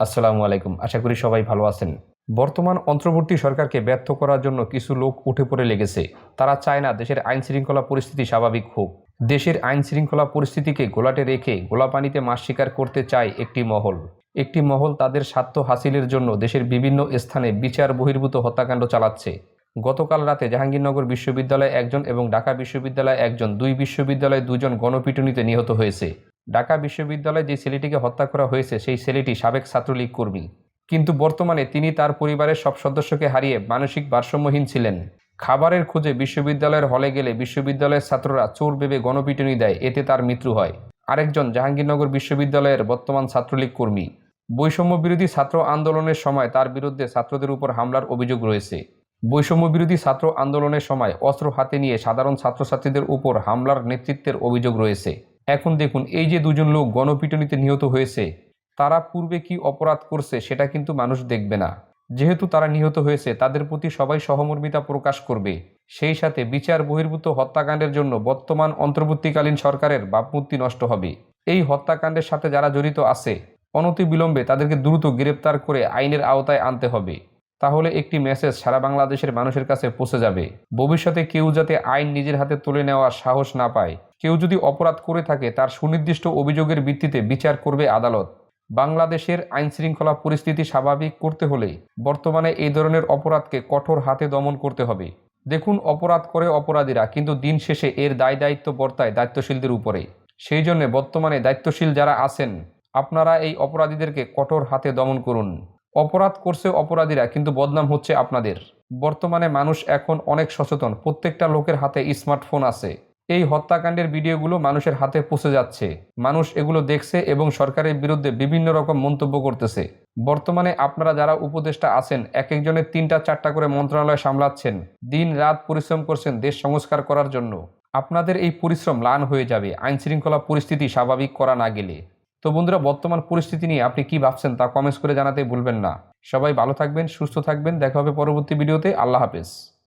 আসসালামু আলাইকুম। আশা করি সবাই ভালো আছেন। বর্তমান অন্তর্বর্তী সরকারকে ব্যর্থ করার জন্য কিছু লোক উঠে পড়ে লেগেছে। তারা চায় না দেশের আইন শৃঙ্খলা পরিস্থিতি স্বাভাবিক হোক। দেশের আইন শৃঙ্খলা পরিস্থিতিকে গোলাটে রেখে গোলাপানিতে মাছ শিকার করতে চায় একটি মহল। একটি মহল তাদের স্বার্থ হাসিলের জন্য দেশের বিভিন্ন স্থানে বিচার বহির্ভূত হত্যাকাণ্ড চালাচ্ছে। গতকাল রাতে জাহাঙ্গীরনগর বিশ্ববিদ্যালয়ে একজন এবং ঢাকা বিশ্ববিদ্যালয়ে একজন, দুই বিশ্ববিদ্যালয়ে দুজন গণপিটুনিতে নিহত হয়েছে। ঢাকা বিশ্ববিদ্যালয়ে যে ছেলেটিকে হত্যা করা হয়েছে, সেই ছেলেটি সাবেক ছাত্রলীগ কর্মী। কিন্তু বর্তমানে তিনি তার পরিবারের সব সদস্যকে হারিয়ে মানসিক ভারসাম্যহীন ছিলেন। খাবারের খোঁজে বিশ্ববিদ্যালয়ের হলে গেলে বিশ্ববিদ্যালয়ের ছাত্ররা চোর ভেবে গণপিটুনি দেয়, এতে তার মৃত্যু হয়। আরেকজন জাহাঙ্গীরনগর বিশ্ববিদ্যালয়ের বর্তমান ছাত্রলীগ কর্মী। বৈষম্য বিরোধী ছাত্র আন্দোলনের সময় তার বিরুদ্ধে ছাত্রদের উপর হামলার অভিযোগ রয়েছে। বৈষম্য বিরোধী ছাত্র আন্দোলনের সময় অস্ত্র হাতে নিয়ে সাধারণ ছাত্রছাত্রীদের উপর হামলার নেতৃত্বের অভিযোগ রয়েছে। এখন দেখুন, এই যে দুজন লোক গণপিটুনিতে নিহত হয়েছে, তারা পূর্বে কি অপরাধ করছে সেটা কিন্তু মানুষ দেখবে না। যেহেতু তারা নিহত হয়েছে, তাদের প্রতি সবাই সহমর্মিতা প্রকাশ করবে। সেই সাথে বিচার বহির্ভূত হত্যাকাণ্ডের জন্য বর্তমান অন্তর্বর্তীকালীন সরকারের বাপমূর্তি নষ্ট হবে। এই হত্যাকাণ্ডের সাথে যারা জড়িত আছে, অনতিবিলম্বে তাদেরকে দ্রুত গ্রেপ্তার করে আইনের আওতায় আনতে হবে। তাহলে একটি মেসেজ সারা বাংলাদেশের মানুষের কাছে পৌঁছে যাবে। ভবিষ্যতে কেউ যাতে আইন নিজের হাতে তুলে নেওয়ার সাহস না পায় কেউ যদি অপরাধ করে থাকে, তার সুনির্দিষ্ট অভিযোগের ভিত্তিতে বিচার করবে আদালত। বাংলাদেশের আইন শৃঙ্খলা পরিস্থিতি স্বাভাবিক করতে হলে বর্তমানে এই ধরনের অপরাধকে কঠোর হাতে দমন করতে হবে। দেখুন, অপরাধ করে অপরাধীরা কিন্তু দিন শেষে এর দায় দায়িত্ব বর্তায় দায়িত্বশীলদের উপরে। সেই জন্য বর্তমানে দায়িত্বশীল যারা আছেন, আপনারা এই অপরাধীদেরকে কঠোর হাতে দমন করুন। অপরাধ করছে অপরাধীরা, কিন্তু বদনাম হচ্ছে আপনাদের। বর্তমানে মানুষ এখন অনেক সচেতন। প্রত্যেকটা লোকের হাতে স্মার্টফোন আছে। এই হত্যাকাণ্ডের ভিডিওগুলো মানুষের হাতে পৌঁছে যাচ্ছে। মানুষ এগুলো দেখছে এবং সরকারের বিরুদ্ধে বিভিন্ন রকম মন্তব্য করতেছে। বর্তমানে আপনারা যারা উপদেষ্টা আছেন এক একজনের তিনটা চারটা করে মন্ত্রণালয় সামলাচ্ছেন। দিন রাত পরিশ্রম করছেন দেশ সংস্কার করার জন্য। আপনাদের এই পরিশ্রম ম্লান হয়ে যাবে। আইন শৃঙ্খলা পরিস্থিতি স্বাভাবিক করা না গেলে। তো বন্ধুরা, বর্তমান পরিস্থিতি নিয়ে আপনি কি ভাবছেন তা কমেন্টস করে জানাতে ভুলবেন না। সবাই ভালো থাকবেন, সুস্থ থাকবেন। দেখা হবে পরবর্তী ভিডিওতে। আল্লাহ হাফেজ।